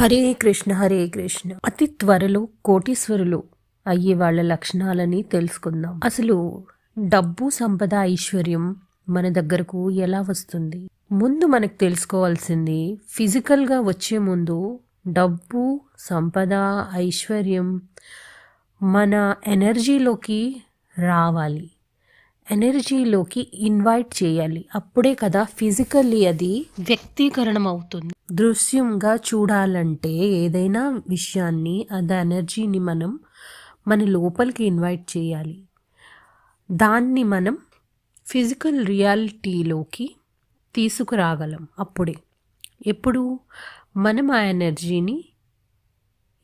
హరే కృష్ణ హరే కృష్ణ. అతి త్వరలో కోటీశ్వరులు అయ్యే వాళ్ళ లక్షణాలని తెలుసుకుందాం. అసలు డబ్బు సంపద ఐశ్వర్యం మన దగ్గరకు ఎలా వస్తుంది? ముందు మనకు తెలుసుకోవాల్సింది ఫిజికల్గా వచ్చే ముందు డబ్బు సంపద ఐశ్వర్యం మన ఎనర్జీలోకి రావాలి. ఎనర్జీలోకి ఇన్వైట్ చేయాలి. అప్పుడే కదా ఫిజికల్లీ అది వ్యక్తీకరణం అవుతుంది దృశ్యంగా చూడాలంటే ఏదైనా విషయాన్ని అది ఎనర్జీని మనం మన లోపలికి ఇన్వైట్ చేయాలి. దాన్ని మనం ఫిజికల్ రియాలిటీలోకి తీసుకురాగలం అప్పుడే. ఎప్పుడు? మనం ఆ ఎనర్జీని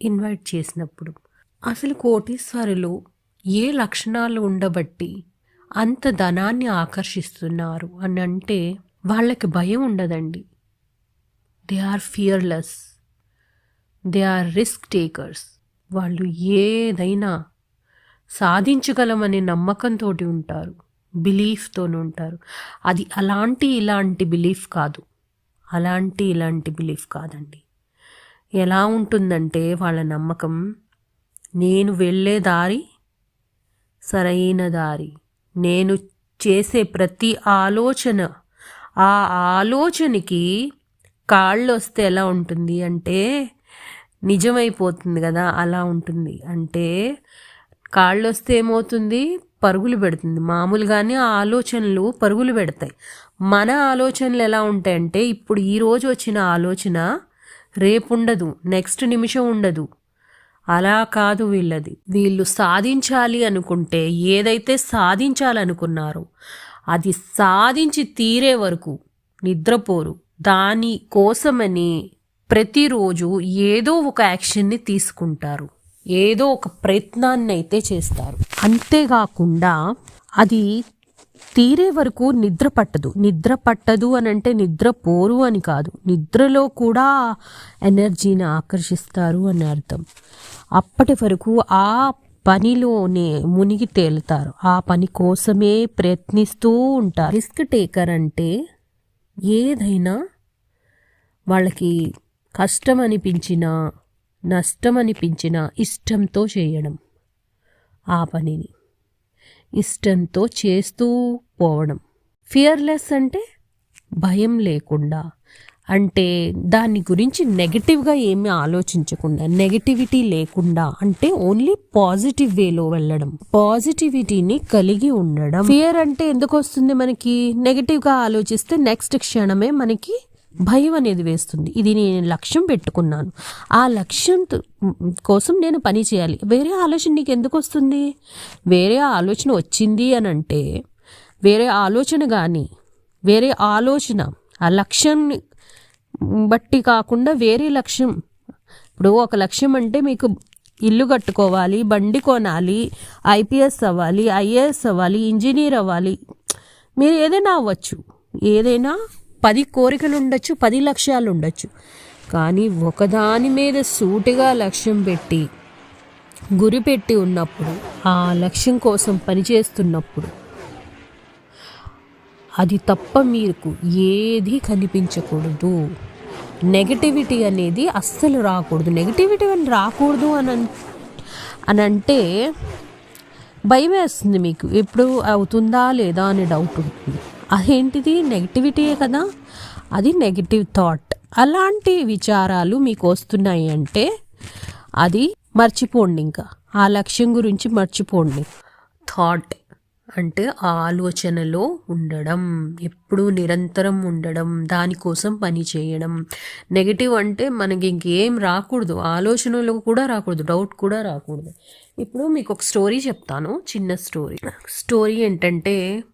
ఇన్వైట్ చేసినప్పుడు. అసలు కోటీశ్వరులు ఏ లక్షణాలు ఉండబట్టి అంత ధనాన్ని ఆకర్షిస్తున్నారు అని అంటే వాళ్ళకి భయం ఉండదండి. They are fearless they are risk takers వాళ్ళు ఏదైనా సాధించగలమనే నమ్మకంతో ఉంటారు. బిలీఫ్తో ఉంటారు. అది అలాంటి ఇలాంటి బిలీఫ్ కాదు. అలాంటి ఇలాంటి బిలీఫ్ కాదండి. ఎలా ఉంటుందంటే వాళ్ళ నమ్మకం నేను వెళ్ళే దారి సరైన దారి. నేను చేసే ప్రతి ఆలోచన ఆ ఆలోచనకి కాళ్ళు వస్తే ఎలా ఉంటుంది అంటే నిజమైపోతుంది కదా అలా ఉంటుంది. అంటే కాళ్ళు వస్తే ఏమవుతుంది? పరుగులు పెడుతుంది. మామూలుగానే ఆలోచనలు పరుగులు పెడతాయి. మన ఆలోచనలు ఎలా ఉంటాయంటే ఇప్పుడు ఈరోజు వచ్చిన ఆలోచన రేపు ఉండదు నెక్స్ట్ నిమిషం ఉండదు. అలా కాదు వీళ్ళది. వీళ్ళు సాధించాలి అనుకుంటే ఏదైతే సాధించాలనుకున్నారో అది సాధించి తీరే వరకు నిద్రపోరు. దాని కోసమని ప్రతిరోజు ఏదో ఒక యాక్షన్ని తీసుకుంటారు. ఏదో ఒక ప్రయత్నాన్ని అయితే చేస్తారు. అంతేకాకుండా అది తీరే వరకు నిద్ర పట్టదు. నిద్ర పట్టదు అని అంటే నిద్ర పోరు అని కాదు. నిద్రలో కూడా ఎనర్జీని ఆకర్షిస్తారు అని అర్థం. అప్పటి వరకు ఆ పనిలోనే మునిగి తేలుతారు. ఆ పని కోసమే ప్రయత్నిస్తూ ఉంటారు. రిస్క్ టేకర్ అంటే ఏదైనా వాళ్ళకి కష్టం అనిపించినా నష్టం అనిపించినా ఇష్టంతో చేయడం. ఆ పనిని ఇష్టంతో చేస్తూ పోవడం. ఫియర్లెస్ అంటే భయం లేకుండా అంటే దాని గురించి నెగటివ్గా ఏమీ ఆలోచించకుండా నెగటివిటీ లేకుండా అంటే ఓన్లీ పాజిటివ్ వేలో వెళ్ళడం. పాజిటివిటీని కలిగి ఉండడం. ఫియర్ అంటే ఎందుకు వస్తుంది మనకి? నెగటివ్గా ఆలోచిస్తే నెక్స్ట్ క్షణమే మనకి భయం అనేది వేస్తుంది. ఇది నేను లక్ష్యం పెట్టుకున్నాను. ఆ లక్ష్యం కోసం నేను పని చేయాలి. వేరే ఆలోచన నీకు ఎందుకు వస్తుంది? వేరే ఆలోచన వచ్చింది అని అంటే వేరే ఆలోచన కానీ వేరే ఆలోచన ఆ లక్ష్యాన్ని బట్టి కాకుండా వేరే లక్ష్యం. ఇప్పుడు ఒక లక్ష్యం అంటే మీకు ఇల్లు కట్టుకోవాలి బండి కొనాలి ఐపీఎస్ అవ్వాలి ఐఏఎస్ అవ్వాలి ఇంజనీర్ అవ్వాలి. మీరు ఏదైనా అవ్వచ్చు. ఏదైనా పది కోరికలు ఉండొచ్చు పది లక్ష్యాలు ఉండొచ్చు. కానీ ఒకదాని మీద సూటిగా లక్ష్యం పెట్టి గురి పెట్టి ఉన్నప్పుడు ఆ లక్ష్యం కోసం పనిచేస్తున్నప్పుడు అది తప్ప మీకు ఏది కనిపించకూడదు. నెగటివిటీ అనేది అస్సలు రాకూడదు. నెగటివిటీ అని రాకూడదు అని అని అంటే భయం వేస్తుంది మీకు. ఎప్పుడు అవుతుందా లేదా అనే డౌట్ ఉంటుంది. అదేంటిది? నెగటివిటీయే కదా. అది నెగిటివ్ థాట్ అలాంటి విచారాలు మీకు వస్తున్నాయి అంటే అది మర్చిపోండి ఇంకా. ఆ లక్ష్యం గురించి మర్చిపోండి. థాట్ అంటే ఆలోచనలో ఉండడం ఎప్పుడూ నిరంతరం ఉండడం దానికోసం పని చేయడం. నెగిటివ్ అంటే మనకి ఇంకేం రాకూడదు. ఆలోచనలు కూడా రాకూడదు. డౌట్ కూడా రాకూడదు. ఇప్పుడు మీకు ఒక స్టోరీ చెప్తాను. చిన్న స్టోరీ. స్టోరీ ఏంటంటే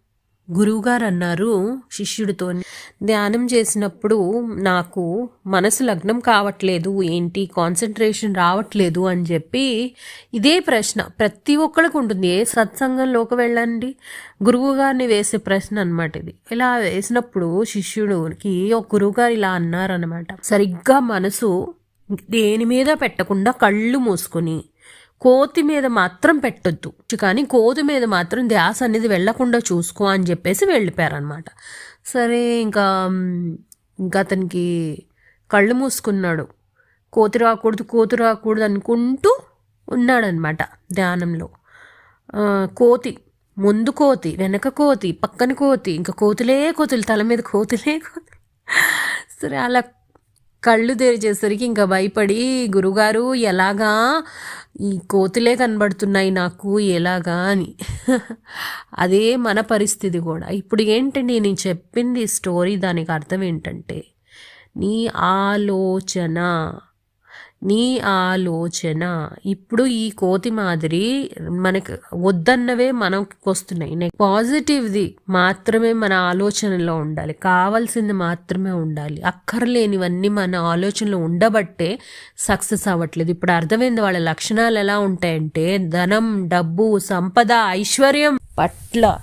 గురువుగారు అన్నారు శిష్యుడితో ధ్యానం చేసినప్పుడు నాకు మనసు లగ్నం కావట్లేదు ఏంటి? కాన్సన్ట్రేషన్ రావట్లేదు అని చెప్పి ఇదే ప్రశ్న ప్రతి ఒక్కరికి ఉంటుంది. ఏ సత్సంగంలోకి వెళ్ళండి? గురువు గారిని వేసే ప్రశ్న అనమాట ఇది. ఇలా వేసినప్పుడు శిష్యుడికి ఒక గురువుగారు ఇలా అన్నారనమాట సరిగ్గా మనసు దేని మీద పెట్టకుండా కళ్ళు మూసుకొని కోతి మీద మాత్రం పెట్టొద్దు. కానీ కోతి మీద మాత్రం ధ్యాస అనేది వెళ్ళకుండా చూసుకో అని చెప్పేసి వెళ్ళిపోయారనమాట సరే ఇంకా ఇంకా అతనికి కళ్ళు మూసుకున్నాడు. కోతి రాకూడదు కోతి రాకూడదు అనుకుంటూ ఉన్నాడనమాట ధ్యానంలో. కోతి ముందు కోతి వెనక కోతి పక్కన కోతి ఇంకా కోతులే కోతులు తల మీద కోతులే కోతులు. సరే అలా కళ్ళు తెరిచేసరికి ఇంకా భయపడి గురుగారు ఎలాగా? ఈ కోతులే కనబడుతున్నాయి నాకు ఎలాగా? అని. అదే మన పరిస్థితి కూడా. ఇప్పుడు ఏంటండి? నేను చెప్పింది స్టోరీ దానికి అర్థం ఏంటంటే నీ ఆలోచన. నీ ఆలోచన. ఇప్పుడు ఈ కోతి మాదిరి మనకు వద్దన్నవే మనకు వస్తున్నాయి. పాజిటివ్ది మాత్రమే మన ఆలోచనలో ఉండాలి. కావాల్సింది మాత్రమే ఉండాలి. అక్కర్లేనివన్నీ మన ఆలోచనలో ఉండబట్టే సక్సెస్ అవ్వట్లేదు. ఇప్పుడు అర్థమైంది వాళ్ళ లక్షణాలు ఎలా ఉంటాయంటే ధనం డబ్బు సంపద ఐశ్వర్యం పట్ల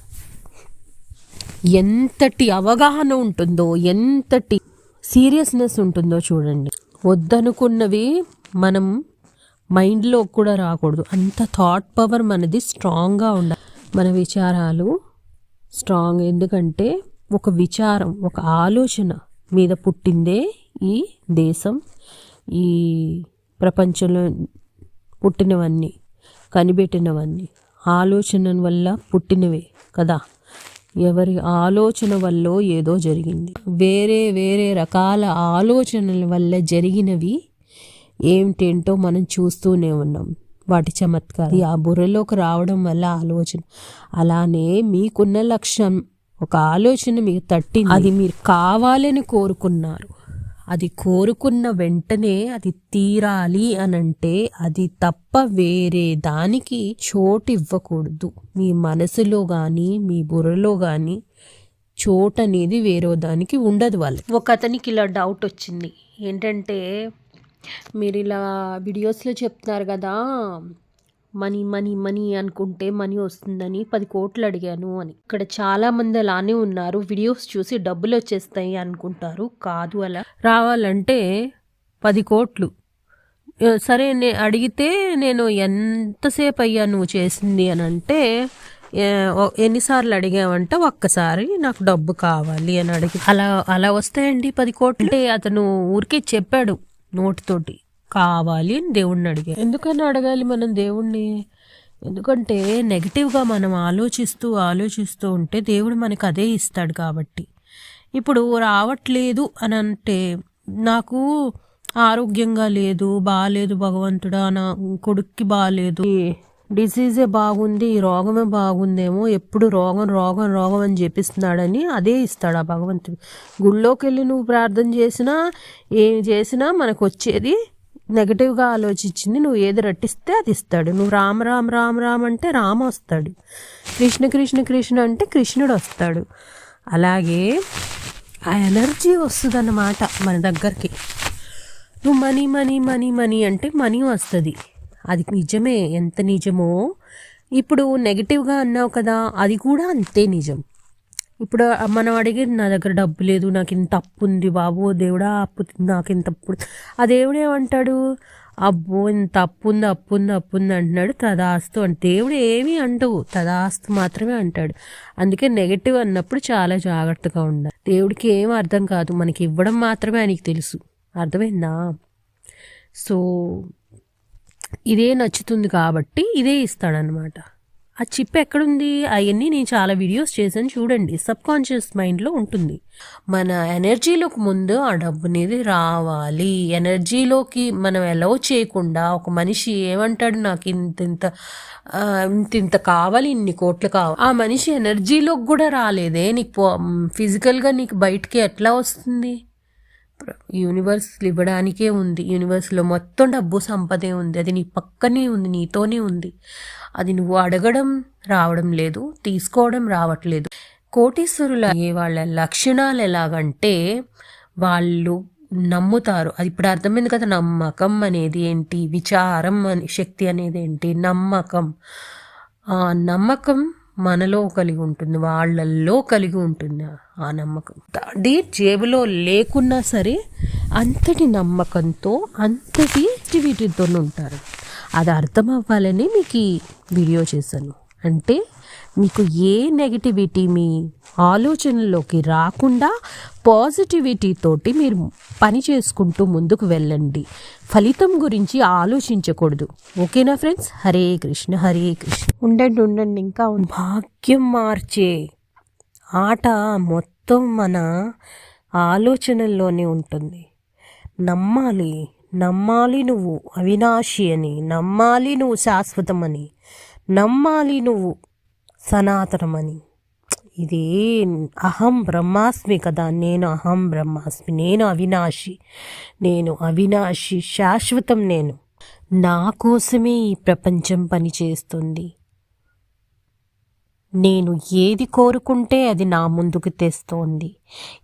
ఎంతటి అవగాహన ఉంటుందో ఎంతటి సీరియస్నెస్ ఉంటుందో చూడండి. వద్దనుకున్నవి మనం మైండ్లో కూడా రాకూడదు. అంత థాట్ పవర్ మనది స్ట్రాంగ్గా ఉండాలి మన విచారాలు స్ట్రాంగ్ ఎందుకంటే ఒక విచారం ఒక ఆలోచన మీద పుట్టిందే ఈ దేశం ఈ ప్రపంచంలో పుట్టినవన్నీ కనిపెట్టినవన్నీ ఆలోచన వల్ల పుట్టినవే కదా. ఎవరి ఆలోచన వల్ల ఏదో జరిగింది. వేరే వేరే రకాల ఆలోచనల వల్ల జరిగినవి ఏమిటేంటో మనం చూస్తూనే ఉన్నాం. వాటి చమత్కారం. ఆ బుర్రలోకి రావడం వల్ల ఆలోచన. అలానే మీకున్న లక్ష్యం ఒక ఆలోచన మీకు తట్టింది. అది మీరు కావాలని కోరుకున్నారు. అది కోరుకున్న వెంటనే అది తీరాలి అనంటే అది తప్ప వేరే దానికి చోటు ఇవ్వకూడదు మీ మనసులో కానీ మీ బుర్రలో కానీ చోటు అనేది వేరే దానికి ఉండదు వాళ్ళు ఒక అతనికి ఇలా డౌట్ వచ్చింది. ఏంటంటే మీరు ఇలా వీడియోస్లో చెప్తున్నారు కదా మనీ మనీ మనీ అనుకుంటే మనీ వస్తుందని పది కోట్లు అడిగాను అని. ఇక్కడ చాలా మంది అలానే ఉన్నారు. వీడియోస్ చూసి డబ్బులు వచ్చేస్తాయి అనుకుంటారు. కాదు అలా. రావాలంటే పది కోట్లు. సరే నే అడిగితే నేను ఎంతసేపు అయ్యా నువ్వు చేసింది అని అంటే ఎన్నిసార్లు అడిగావంటే ఒక్కసారి నాకు డబ్బు కావాలి అని అడిగి అలా అలా వస్తాయండి పది కోట్లు. అంటే అతను ఊరికే చెప్పాడు నోటితోటి. కావాలి అని దేవుణ్ణి అడిగాడు ఎందుకని అడగాలి మనం దేవుణ్ణి? ఎందుకంటే నెగిటివ్గా మనం ఆలోచిస్తూ ఆలోచిస్తూ ఉంటే దేవుడు మనకు అదే ఇస్తాడు కాబట్టి. ఇప్పుడు రావట్లేదు అని అంటే నాకు ఆరోగ్యంగా లేదు బాగాలేదు భగవంతుడా నా కొడుక్కి బాగాలేదు డిసీజే బాగుంది ఈ రోగమే బాగుందేమో ఎప్పుడు రోగం రోగం రోగం అని చెప్పిస్తున్నాడని అదే ఇస్తాడు ఆ భగవంతుడు. గుళ్ళోకి వెళ్ళి నువ్వు ప్రార్థన చేసినా ఏం చేసినా మనకు వచ్చేది నెగటివ్గా ఆలోచించింది. నువ్వు ఏది రట్టిస్తే అది ఇస్తాడు. నువ్వు రామ రామ రామ రామ అంటే రామ వస్తాడు. కృష్ణ కృష్ణ కృష్ణ అంటే కృష్ణుడు వస్తాడు. అలాగే ఆ ఎనర్జీ వస్తుందన్నమాట మన దగ్గరికి. నువ్వు మనీ మనీ మనీ మనీ అంటే మనీ వస్తుంది. అది నిజమే. ఎంత నిజమో ఇప్పుడు నెగిటివ్గా అన్నావు కదా అది కూడా అంతే నిజం. ఇప్పుడు మనం అడిగి నా దగ్గర డబ్బు లేదు నాకు ఇంత అప్పు ఉంది బాబు దేవుడా అప్పు నాకు ఇంత అప్పు ఆ దేవుడు ఏమంటాడు? అబ్బో ఇంత అప్పు ఉంది అప్పు ఉంది అప్పు ఉంది అంటున్నాడు తదాస్తు. అంటే దేవుడు ఏమీ అంటవు తదాస్తు మాత్రమే అంటాడు. అందుకే నెగటివ్ అన్నప్పుడు చాలా జాగ్రత్తగా ఉండాలి. దేవుడికి ఏం అర్థం కాదు మనకి ఇవ్వడం మాత్రమే ఆయనకి తెలుసు. అర్థమైందా? సో ఇదే నచ్చుతుంది కాబట్టి ఇదే ఇస్తాడనమాట ఆ చిప్ ఎక్కడుంది? అవన్నీ నేను చాలా వీడియోస్ చేశాను చూడండి. సబ్ కాన్షియస్ మైండ్లో ఉంటుంది. మన ఎనర్జీలోకి ముందు ఆ డబ్బు అనేది రావాలి. ఎనర్జీలోకి మనం ఎలవ్ చేయకుండా ఒక మనిషి ఏమంటాడు? నాకు ఇంత ఇంత ఇంత ఇంత కావాలి ఇన్ని కోట్లు కావాలి ఆ మనిషి ఎనర్జీలోకి కూడా రాలేదే. నీకు ఫిజికల్గా నీకు బయటికి ఎట్లా వస్తుంది? యూనివర్స్ ఇవ్వడానికే ఉంది. యూనివర్స్లో మొత్తం డబ్బు సంపదే ఉంది. అది నీ పక్కనే ఉంది నీతోనే ఉంది. అది నువ్వు అడగడం రావడం లేదు తీసుకోవడం రావట్లేదు. కోటీశ్వరుల వాళ్ళ లక్షణాలు ఎలాగంటే వాళ్ళు నమ్ముతారు. అది ఇప్పుడు అర్థమైంది కదా నమ్మకం అనేది ఏంటి? విచారం అని శక్తి అనేది ఏంటి? నమ్మకం. ఆ నమ్మకం మనలో కలిగి ఉంటుంది వాళ్ళల్లో కలిగి ఉంటుంది ఆ నమ్మకం. అది జేబులో లేకున్నా సరే అంతటి నమ్మకంతో అంతటి యాక్టివిటీతో ఉంటారు. అది అర్థం అవ్వాలని మీకు ఈ వీడియో చేశాను. అంటే మీకు ఏ నెగిటివిటీ మీ ఆలోచనలోకి రాకుండా పాజిటివిటీ తోటి మీరు పని చేసుకుంటూ ముందుకు వెళ్ళండి. ఫలితం గురించి ఆలోచించకూడదు. ఓకేనా ఫ్రెండ్స్? హరే కృష్ణ హరే కృష్ణ. ఉండండి ఉండండి ఇంకా. భాగ్యం మార్చే ఆట మొత్తం మన ఆలోచనల్లోనే ఉంటుంది. నమ్మాలి నమ్మాలి నువ్వు అవినాశి అని నమ్మాలి నువ్వు శాశ్వతమని నమ్మాలి నువ్వు సనాతనమని. ఇది అహం బ్రహ్మాస్మి కదా నేను అహం బ్రహ్మాస్మి నేను అవినాశి నేను అవినాశి శాశ్వతం నేను. నా కోసమే ఈ ప్రపంచం పనిచేస్తుంది. నేను ఏది కోరుకుంటే అది నా ముందుకు తెస్తోంది.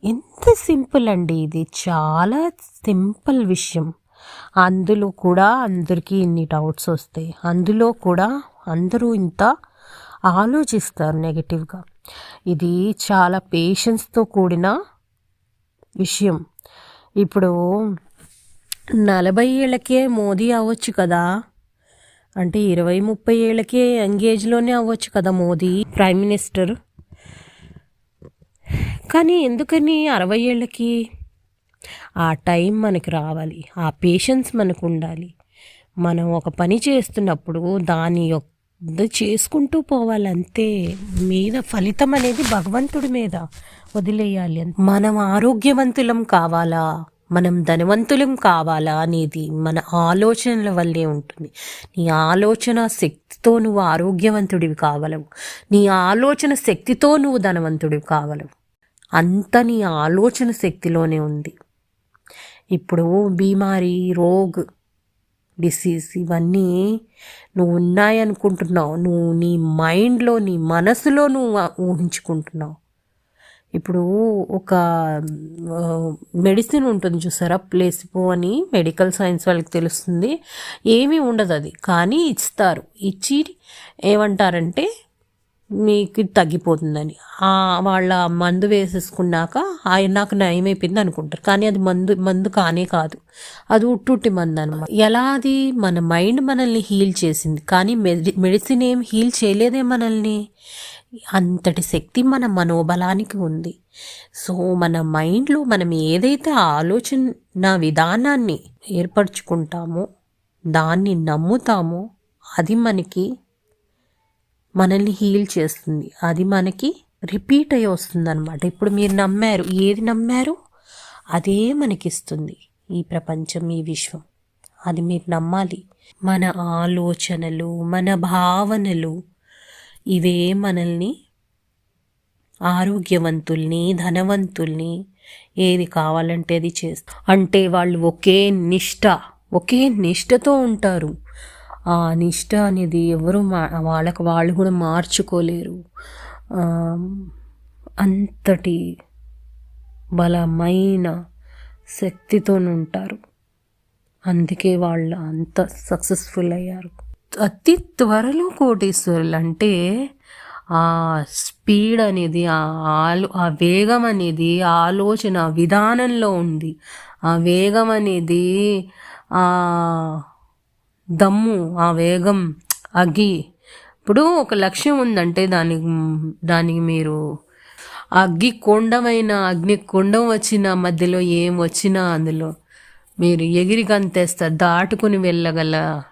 ఎంత సింపుల్ అండి ఇది. చాలా సింపుల్ విషయం. అందులో కూడా అందరికీ ఇన్ని డౌట్స్ వస్తాయి. అందులో కూడా అందరూ ఇంత ఆలోచిస్తారు నెగిటివ్గా. ఇది చాలా పేషెన్స్తో కూడిన విషయం. ఇప్పుడు నలభై ఏళ్ళకే మోదీ అవ్వచ్చు కదా? అంటే ఇరవై ముప్పై ఏళ్ళకే ఎంగేజ్లోనే అవ్వచ్చు కదా మోదీ ప్రైమ్ మినిస్టర్? కానీ ఎందుకని అరవై ఏళ్ళకి? ఆ టైం మనకు రావాలి ఆ పేషెన్స్ మనకు ఉండాలి. మనం ఒక పని చేస్తున్నప్పుడు దాని యొక్క చేసుకుంటూ పోవాలి అంతే మీద ఫలితం అనేది భగవంతుడి మీద వదిలేయాలి. మనం ఆరోగ్యవంతులం కావాలా? మనం ధనవంతులం కావాలా అనేది మన ఆలోచనల వల్లే ఉంటుంది. నీ ఆలోచన శక్తితో నువ్వు ఆరోగ్యవంతుడివి కావలవు. నీ ఆలోచన శక్తితో నువ్వు ధనవంతుడివి కావలవు. అంత నీ ఆలోచన శక్తిలోనే ఉంది. ఇప్పుడు బీమారి రోగ్ డిసీజ్ ఇవన్నీ నువ్వు ఉన్నాయనుకుంటున్నావు నువ్వు నీ మైండ్లో నీ మనసులో నువ్వు ఊహించుకుంటున్నావు. ఇప్పుడు ఒక మెడిసిన్ ఉంటుంది చూసారా? ప్లేసిపో అని మెడికల్ సైన్స్ వాళ్ళకి తెలుస్తుంది. ఏమీ ఉండదు అది. కానీ ఇస్తారు. ఇచ్చి ఏమంటారంటే మీకు తగ్గిపోతుందని. వాళ్ళ మందు వేసేసుకున్నాక ఆయన నాకు నయమైపోయింది అనుకుంటారు. కానీ అది మందు మందు కానే కాదు. అది ఉట్టుట్టి మందు అనమాట ఎలా అది మన మైండ్ మనల్ని హీల్ చేసింది. కానీ మెడి మెడిసిన్ ఏం హీల్ చేయలేదే మనల్ని. అంతటి శక్తి మన మనోబలానికి ఉంది. సో మన మైండ్లో మనం ఏదైతే ఆలోచన విధానాన్ని ఏర్పరచుకుంటామో దాన్ని నమ్ముతామో అది మనకి మనల్ని హీల్ చేస్తుంది. అది మనకి రిపీట్ అయ్యి వస్తుంది అనమాట ఇప్పుడు మీరు నమ్మారు. ఏది నమ్మారు? అదే మనకిస్తుంది ఈ ప్రపంచం ఈ విశ్వం. అది మీరు నమ్మాలి. మన ఆలోచనలు మన భావనలు ఇవే మనల్ని ఆరోగ్యవంతుల్ని ధనవంతుల్ని ఏది కావాలంటే అది చేస్తారు అంటే వాళ్ళు ఒకే నిష్ట ఒకే నిష్టతో ఉంటారు. ఆ నిష్ట అనేది ఎవరు మా వాళ్ళకు వాళ్ళు కూడా మార్చుకోలేరు. అంతటి బలమైన శక్తితో ఉంటారు. అందుకే వాళ్ళు అంత సక్సెస్ఫుల్ అయ్యారు. అతి త్వరలో కోటీశ్వరులు అంటే ఆ స్పీడ్ అనేది ఆ ఆలో ఆ వేగం అనేది ఆలోచన విధానంలో ఉంది. ఆ వేగం అనేది ఆ దమ్ము ఆ వేగం అగ్గి ఇప్పుడు ఒక లక్ష్యం ఉందంటే దానికి దానికి మీరు అగ్గి కొండమైన అగ్ని కొండం వచ్చిన మధ్యలో ఏం వచ్చినా అందులో మీరు ఎగిరి కంతేస్తారు దాటుకుని వెళ్ళగల.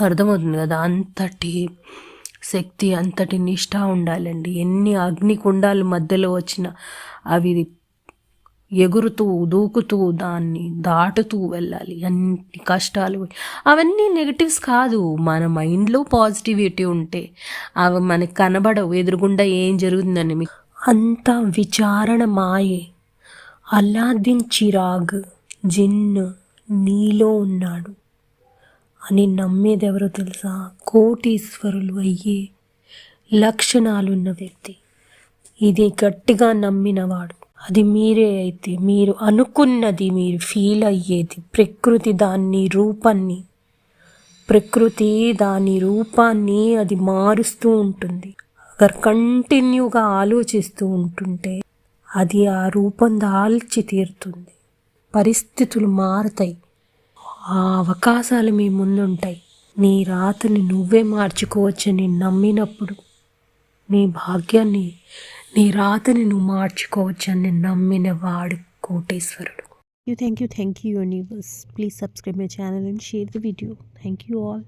అర్థమవుతుంది కదా? అంతటి శక్తి అంతటి నిష్ఠ ఉండాలండి. ఎన్ని అగ్ని కుండాలు మధ్యలో వచ్చిన అవి ఎగురుతూ దూకుతూ దాన్ని దాటుతూ వెళ్ళాలి. అన్ని కష్టాలు అవన్నీ నెగటివ్స్ కాదు. మన మైండ్లో పాజిటివిటీ ఉంటే అవి మనకు కనబడవు. ఎదురుగుండా ఏం జరుగుతుందని మీకు అంత విచారణ మాయే. అల్లాదిన్ చిరాగ్ జిన్ నీలో ఉన్నాడు అని నమ్మేదెవరో తెలుసా? కోటీశ్వరులు అయ్యే లక్షణాలున్న వ్యక్తి. ఇది గట్టిగా నమ్మినవాడు. అది మీరే అయితే మీరు అనుకున్నది మీరు ఫీల్ అయ్యేది. ప్రకృతి దాన్ని రూపాన్ని ప్రకృతి దాని రూపాన్ని అది మారుస్తూ ఉంటుంది. అగర్ కంటిన్యూగా ఆలోచిస్తూ ఉంటుంటే అది ఆ రూపం దాల్చి తీరుతుంది. పరిస్థితులు మారుతాయి. ఆ అవకాశాలు మీ ముందుంటాయి. నీ రాతని నువ్వే మార్చుకోవచ్చని నమ్మినప్పుడు నీ భాగ్యాన్ని నీ రాతని నువ్వు మార్చుకోవచ్చని నమ్మిన వాడు కోటేశ్వరుడు. You thank you thank you universe please subscribe my channel and share the video thank you all